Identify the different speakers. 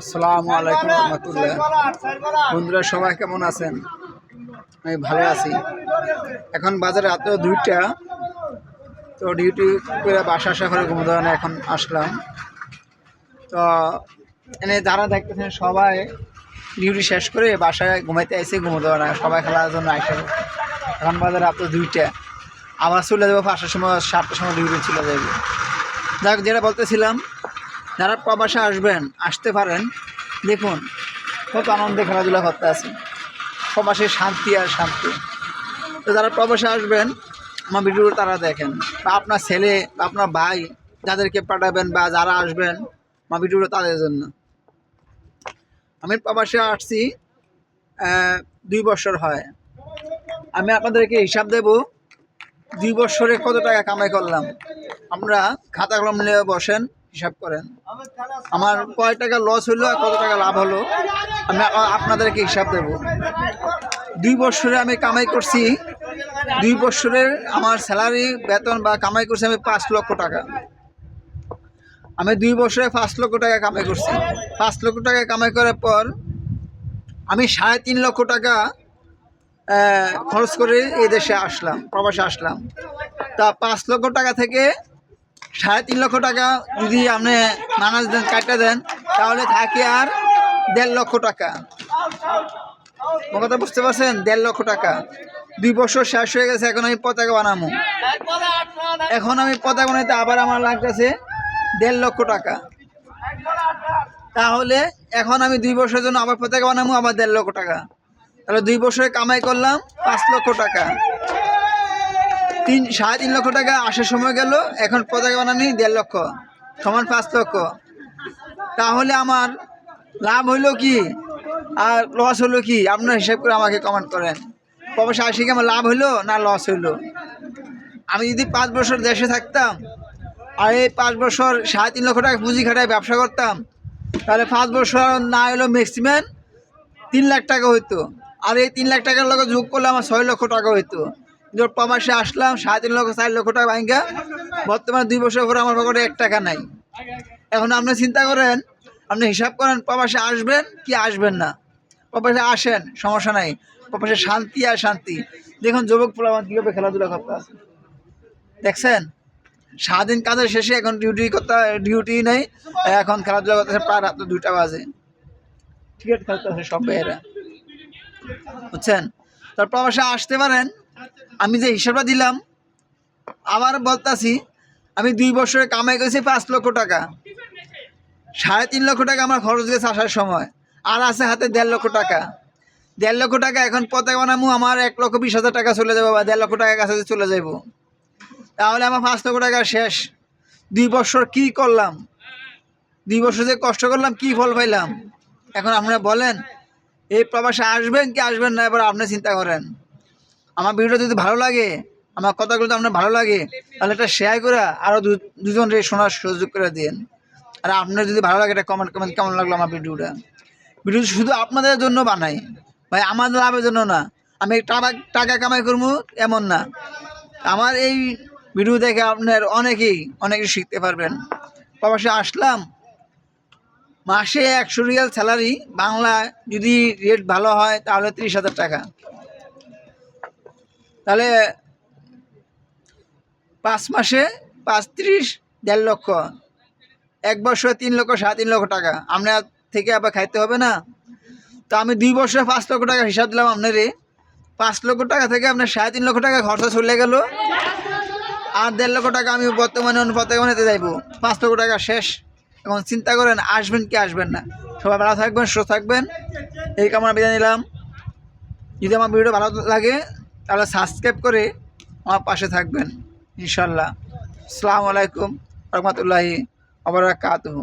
Speaker 1: আসসালামু আলাইকুম রহমতুল্লাহ। বন্ধুরা, সবাই কেমন আছেন? আমি ভালো আছি। এখন বাজারে রাত দুইটা, তো ডিউটি করে বাসা আসা করে ঘুমোদানে এখন আসলাম। তো এনে যারা দেখতেছেন সবাই ডিউটি শেষ করে বাসায় ঘুমাইতে এসে ঘুমোতে না সবাই খেলার জন্য আসে এখন বাজারে রাত দুইটা। আবার চলে যাব পাঁচটার সময় সাতটার সময় ডিউটি চলে যাবে যাক, যেটা বলতেছিলাম যারা প্রবাসে আসবেন, আসতে পারেন, দেখুন কত আনন্দে খেলাধুলা করতে আছে। প্রবাসে শান্তি আর শান্তি। তো যারা প্রবাসে আসবেন, আমার ভিডিওটা তারা দেখেন। বা আপনার ছেলে বা আপনার ভাই যাদেরকে পাঠাবেন বা যারা আসবেন, আমার ভিডিওটা তাদের জন্য। আমি প্রবাসে আসছি দুই বছর হয়। আমি আপনাদেরকে হিসাব দেব, দুই বছরে কত টাকা কামাই করলাম? আমরা খাতা কলম নিয়ে বসেন হিসাব করেন। আমার কয় টাকা লস হলো আর কত টাকা লাভ হলো আমি আপনাদেরকে হিসাব দেব। দুই বছরে আমি কামাই করছি দুই বছরের আমার স্যালারি বেতন বা কামাই করছি আমি পাঁচ লক্ষ টাকা। আমি দুই বছরে পাঁচ লক্ষ টাকা কামাই করছি। পাঁচ লক্ষ টাকা কামাই করার পর আমি সাড়ে তিন লক্ষ টাকা খরচ করে এই দেশে আসলাম প্রবাসে আসলাম। তা পাঁচ লক্ষ টাকা থেকে সাড়ে তিন লক্ষ টাকা যদি আপনি মানাজ দেন, কাটা দেন, তাহলে থাকে আর দেড় লক্ষ টাকা। কথা বুঝতে পারছেন? দেড় লক্ষ টাকা। দুই বছর শেষ হয়ে গেছে, এখন আমি পতাকা বানাবো। এখন আমি পতাকা বানাইতে আবার আমার লাগতেছে দেড় লক্ষ টাকা। তাহলে এখন আমি দুই বছরের জন্য আবার পতাকা বানাবো, আবার দেড় লক্ষ টাকা। তাহলে দুই বছরে কামাই করলাম পাঁচ লক্ষ টাকা। তিন, সাড়ে তিন লক্ষ টাকা আসার সময় গেল, এখন পতাকা বানানি দেড় লক্ষ, সমান পাঁচ লক্ষ। তাহলে আমার লাভ হইল কি আর লস হলো কি? আপনার হিসাব করে আমাকে কমেন্ট করেন। প্রবাসে আসি কি আমার লাভ হইল না লস হইল? আমি যদি পাঁচ বছর দেশে থাকতাম আর এই পাঁচ বছর সাড়ে তিন লক্ষ টাকা পুঁজি খাটায় ব্যবসা করতাম, তাহলে পাঁচ বছর না হলো ম্যাক্সিমাম তিন লাখ টাকা হইতো। আর এই তিন লাখ টাকার লগে যোগ করলে আমার ছয় লক্ষ টাকা হইতো। প্রবাসে আসলাম সাড়ে তিন লক্ষ চার লক্ষ টাকা ভাঙ্গা বর্তমানে দুই বছর পরে আমার পকেটে এক টাকা নাই। এখন আপনি চিন্তা করেন, আপনি হিসাব করেন প্রবাসে আসবেন কি আসবেন না? প্রবাসে আসেন, সমস্যা নাই। প্রবাসে শান্তি আর শান্তি। দেখুন যুবক ফুলাবান কীভাবে খেলাধুলা করতে আছে। দেখছেন? সারাদিন কাজের শেষে এখন ডিউটি করতে ডিউটি নেই। এখন খেলাধুলা করতেছে প্রায় রাত দুইটা বাজে। ক্রিকেট খেলতেছে সব মেয়েরা। বুঝছেন? তার প্রবাসে আসতে পারেন আমি যে হিসাবটা দিলাম, আবার বলতাছি, আমি দুই বছরে কামাই করেছি পাঁচ লক্ষ টাকা। সাড়ে তিন লক্ষ টাকা আমার খরচ গেছে আসার সময়, আর আছে হাতে দেড় লক্ষ টাকা। দেড় লক্ষ টাকা এখন পতাকা বানামু, আমার এক লক্ষ বিশ হাজার টাকা চলে যাব বা দেড় লক্ষ টাকা কাছে চলে যাব তাহলে আমার পাঁচ লক্ষ টাকা শেষ। দুই বছর কি করলাম? দুই বছর যে কষ্ট করলাম, কি ফল পাইলাম? এখন আপনারা বলেন, এই প্রবাসে আসবেন কি আসবেন না, এবার আপনি চিন্তা করেন। আমার ভিডিওটা যদি ভালো লাগে, আমার কথাগুলো যদি আপনার ভালো লাগে, তাহলে এটা শেয়ার করে আরও দুজন রে শোনার সুযোগ করে দিন। আর আপনার যদি ভালো লাগে, এটা কমেন্ট কমেন্ট কেমন লাগল আমার ভিডিওটা? ভিডিও শুধু আপনাদের জন্য বানাই। ভাই, আমার লাভের জন্য না। আমি টাকা টাকা কামাই করব, এমন না। আমার এই ভিডিও দেখে আপনার অনেকেই অনেকে শিখতে পারবেন। প্রবাসে আসলাম, মাসে একশো রিয়াল স্যালারি বাংলা যদি রেট ভালো হয়, তাহলে তিরিশ হাজার টাকা। তাহলে পাঁচ মাসে পাঁচ ত্রিশ, দেড় লক্ষ। এক বছরে তিন লক্ষ, সাড়ে তিন লক্ষ টাকা। আপনার থেকে আবার খাইতে হবে না। তো আমি দুই বছরে পাঁচ লক্ষ টাকা হিসাব দিলাম আপনারে। পাঁচ লক্ষ টাকা থেকে আপনার সাড়ে তিন লক্ষ টাকা খরচা চলে গেল। আর দেড় লক্ষ টাকা আমি বর্তমানে অন্য পতাকা বানাতে পাঁচ লক্ষ টাকা শেষ। এখন চিন্তা করেন, আসবেন কি আসবেন না। সবাই ভালো থাকবেন, সুস্থ থাকবেন। এই কামনা বিদায় নিলাম। যদি আমার ভিডিও ভালো লাগে তাহলে সাবস্ক্রাইব করে আমার পাশে থাকবেন ইনশাল্লাহ আসসালামু আলাইকুম রহমতুল্লাহি আবার কাতহু